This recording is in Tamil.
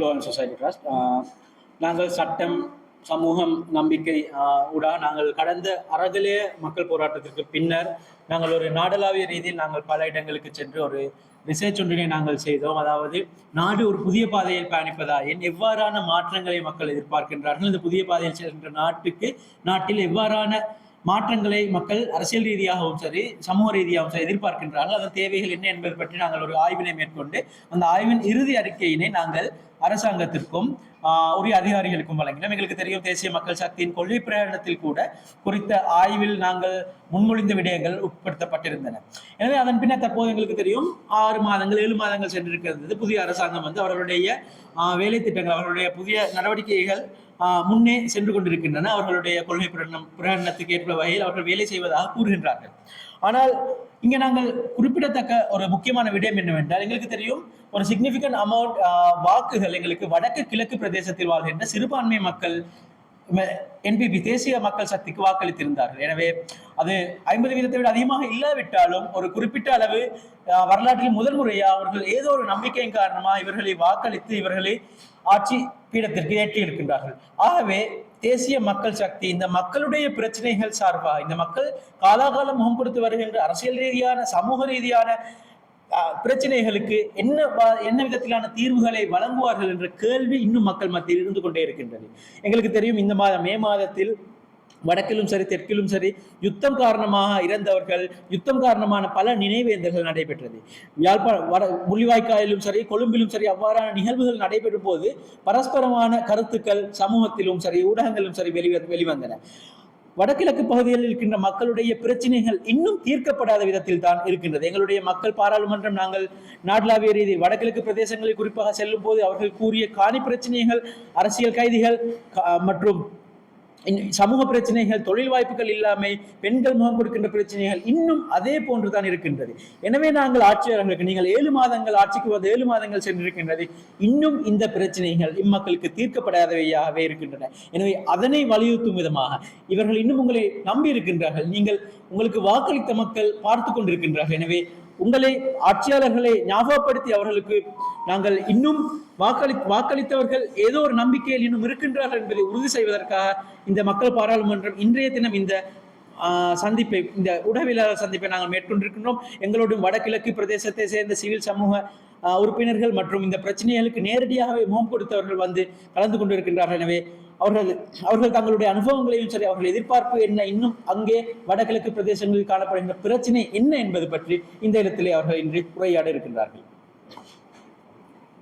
லோ அண்ட் சொசைட்டி ட்ரஸ்ட் நாங்கள் சட்டம் சமூகம் நம்பிக்கை உடா நாங்கள் கடந்த அறகலைய மக்கள் போராட்டத்திற்கு பின்னர் நாங்கள் ஒரு நாடளாவிய ரீதியில் நாங்கள் பல இடங்களுக்கு சென்று ஒரு ரிசர்ச் ஒன்றினை நாங்கள் செய்தோம். அதாவது நாடு ஒரு புதிய பாதையில் பயணிப்பதா? என் எவ்வாறான மாற்றங்களை மக்கள் எதிர்பார்க்கின்றார்கள்? இந்த புதிய பாதையில் சென்ற நாட்டுக்கு நாட்டில் எவ்வாறான மாற்றங்களை மக்கள் அரசியல் ரீதியாகவும் சரி சமூக ரீதியாகவும் சரி எதிர்பார்க்கின்றார்கள். அதன் தேவைகள் என்ன என்பது பற்றி நாங்கள் ஒரு ஆய்வினை மேற்கொண்டு அந்த ஆய்வின் இறுதி அறிக்கையினை நாங்கள் அரசாங்கத்திற்கும் உரிய அதிகாரிகளுக்கும் வழங்கினோம். எங்களுக்கு தெரியும் தேசிய மக்கள் சக்தியின் கொள்கை பிரயாணத்தில் கூட குறித்த ஆய்வில் நாங்கள் முன்மொழிந்த விடயங்கள் உட்படுத்தப்பட்டிருந்தன. எனவே அதன் பின்னர் தற்போது எங்களுக்கு தெரியும் ஆறு மாதங்கள் ஏழு மாதங்கள் சென்றிருக்கிறது. புதிய அரசாங்கம் வந்து அவர்களுடைய வேலை திட்டங்கள் அவர்களுடைய புதிய நடவடிக்கைகள் முன்னே சென்று கொண்டிருக்கின்றன. அவர்களுடைய கொள்கை பிரகடனம் பிரகடனத்துக்கு ஏற்ப வகையில் அவர்கள் வேலை செய்வதாக கூறுகின்றார்கள். ஆனால் இங்கே நாங்கள் குறிப்பிடத்தக்க ஒரு முக்கியமான விடயம் என்னவென்றால் எங்களுக்கு தெரியும் ஒரு சிக்னிஃபிகண்ட் அமௌண்ட் வாக்குகள் எங்களுக்கு வடக்கு கிழக்கு பிரதேசத்தில் வாழ்கின்ற சிறுபான்மை மக்கள் என்பிபி தேசிய மக்கள் சக்திக்கு வாக்களித்திருந்தார்கள். எனவே அது ஐம்பது வீதத்தை விட அதிகமாக இல்லாவிட்டாலும் ஒரு குறிப்பிட்ட அளவு வரலாற்றில் முதல் முறையா அவர்கள் ஏதோ ஒரு நம்பிக்கையின் காரணமா இவர்களை வாக்களித்து இவர்களை ஆட்சி பீடத்திற்கு ஏற்றி இருக்கின்றார்கள் ஆகவே தேசிய மக்கள் சக்தி இந்த மக்களுடைய பிரச்சனைகள் சார்பாக இந்த மக்கள் காலாகாலம் முகம் கொடுத்து வருகின்ற அரசியல் ரீதியான சமூக ரீதியான பிரச்சனைகளுக்கு என்ன என்ன விதத்திலான தீர்வுகளை வழங்குவார்கள் என்ற கேள்வி இன்னும் மக்கள் மத்தியில் இருந்து கொண்டே இருக்கின்றது. எங்களுக்கு தெரியும் இந்த மாதம் மே மாதத்தில் வடக்கிலும் சரி தெற்கிலும் சரி யுத்தம் காரணமாக இறந்தவர்கள் யுத்தம் காரணமான பல நினைவேந்தல்கள் நடைபெற்றது. யாழ்ப்பாண வட முள்ளிவாய்க்காலிலும் சரி கொழும்பிலும் சரி அவ்வாறான நிகழ்வுகள் நடைபெறும் போது பரஸ்பரமான கருத்துக்கள் சமூகத்திலும் சரி ஊடகங்களிலும் சரி வெளி வெளிவந்தன. வடகிழக்கு பகுதிகளில் இருக்கின்ற மக்களுடைய பிரச்சனைகள் இன்னும் தீர்க்கப்படாத விதத்தில் தான் இருக்கின்றது. எங்களுடைய மக்கள் பாராளுமன்றம் நாங்கள் நாடளாவிய ரீதியில் வடகிழக்கு பிரதேசங்களில் குறிப்பாக செல்லும் போது அவர்கள் கூறிய காணி பிரச்சனைகள் அரசியல் கைதிகள் மற்றும் சமூக பிரச்சனைகள் தொழில் வாய்ப்புகள் இல்லாமை பெண்கள் முகம் கொடுக்கின்ற பிரச்சனைகள் இன்னும் அதே போன்றுதான் இருக்கின்றது. எனவே நாங்கள் ஆட்சியாளர்களுக்கு நீங்கள் ஏழு மாதங்கள் ஆட்சிக்கு வந்து ஏழு மாதங்கள் சென்றிருக்கின்றது. இன்னும் இந்த பிரச்சனைகள் இம்மக்களுக்கு தீர்க்கப்படாதவையாகவே இருக்கின்றன. எனவே அதனை வலியுறுத்தும் விதமாக இவர்கள் இன்னும் உங்களை நம்பி இருக்கின்றார்கள் நீங்கள் உங்களுக்கு வாக்களித்த மக்கள் பார்த்து கொண்டிருக்கின்றார்கள். எனவே உங்களை ஆட்சியாளர்களை ஞாபகப்படுத்தி அவர்களுக்கு நாங்கள் இன்னும் வாக்களி வாக்களித்தவர்கள் ஏதோ ஒரு நம்பிக்கையில் இன்னும் இருக்கின்றார்கள் என்பதை உறுதி செய்வதற்காக இந்த மக்கள் பாராளுமன்றம் இன்றைய தினம் இந்த சந்திப்பை இந்த உடவியலாளர் சந்திப்பை நாங்கள் மேற்கொண்டிருக்கின்றோம். எங்களோட வடகிழக்கு பிரதேசத்தை சேர்ந்த சிவில் சமூக உறுப்பினர்கள் மற்றும் இந்த பிரச்சனைகளுக்கு நேரடியாகவே முகம் கொடுத்தவர்கள் வந்து கலந்து கொண்டிருக்கின்றார்கள். எனவே அவர்கள் அவர்கள் தங்களுடைய அனுபவங்களையும் சரி அவர்கள் எதிர்பார்ப்பு என்ன இன்னும் அங்கே வடகிழக்கு பிரதேசங்களில் காணப்படுகின்ற பிரச்சனை என்ன என்பது பற்றி இந்த இடத்திலே அவர்கள் இன்று உரையாட இருக்கின்றார்கள்.